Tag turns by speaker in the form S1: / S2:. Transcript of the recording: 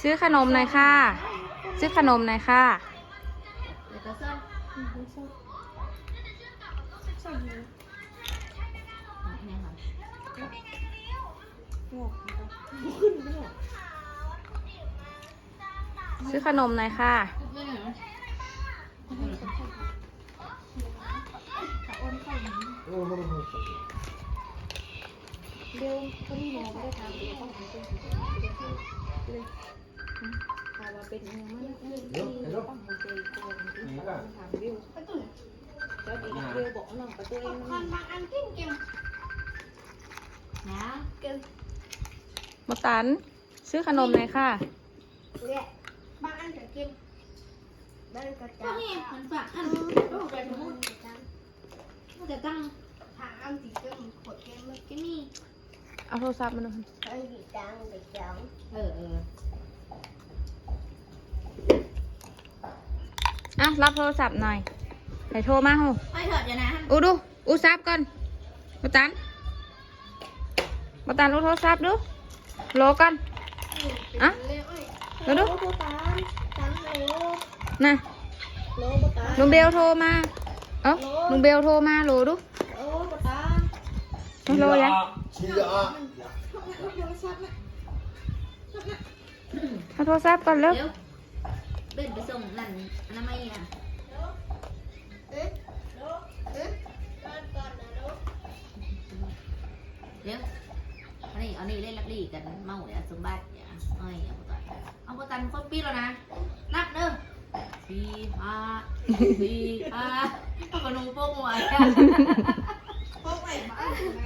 S1: ซื้อขนมหน่อยค่ะ ซื้อขนมหน่อยค่ะ
S2: เดี๋ยวก็ซ่อมอืมซ่อมซ่อมเลยเนี่ยค่ะงอกขึ้นไปหรอ
S1: ซื้อขนมหน่อยค่ะ
S2: ไม่ เดี๋ยวก็นี่มองไม่ได้ทำเดี๋ยวต้องทำเป็นที่ไม่ได้ทำเลยถ้าว่าเป็นเงินมันที่ต้องทำใจโกงที่ต้องทำวิวแล้วอีกวิวบอกน้องประตูเองมันบางอันกินเก่งนะเก่ง
S1: มตันซื้อขนมหน่อยค่ะ
S3: เนี่ยบางอันจะกินบางอันก็
S2: ก็
S3: จะ
S2: นี่มันฝากอันก็ไปทั้งหมดมันจะตั้ง
S3: ทางอันสีเกินขวดเกินมัน
S2: ก็นี่
S1: เอาโทรศัพท์มาดู
S3: อันสีจางไปจัง
S2: เออเออ
S1: อะรับโทรศัพท์หน่อยใครโทรมาหู
S2: ไปเถอะเดี๋ยวนะ
S1: อูดูอูซับก่อนมตันมตันอูโทรศัพท์ดูโหลก่อนอะ
S3: เร็ว
S1: ดูดู
S3: โลตามตามโล
S1: น่ะ
S3: โลบตาม
S1: ลุงเบลโทรมาเอ้าลุงเบลโทรมาโหลดู
S3: โลบตาม
S1: โหลยัง
S4: Chia.
S1: เอาโทรศัพท์ก่อนเร็ว
S2: เดี๋ยวเดินไปส่งนั่นอนามัยอะ
S3: เอ๊ะโลเอ๊ะก่อนก่อนนะโล
S2: เดี๋ยวอันนี้อันนี้เล่นลักลี่กันเมาเนี่ยสมบัติเนี่ยเอ้ยเอาไปเอาไปตันคนปีแล้วนะนับเด้อสี่ห้าสี่ห้าเอาขนมโป้งไว้อะ
S3: พวกไหนบ้างไหน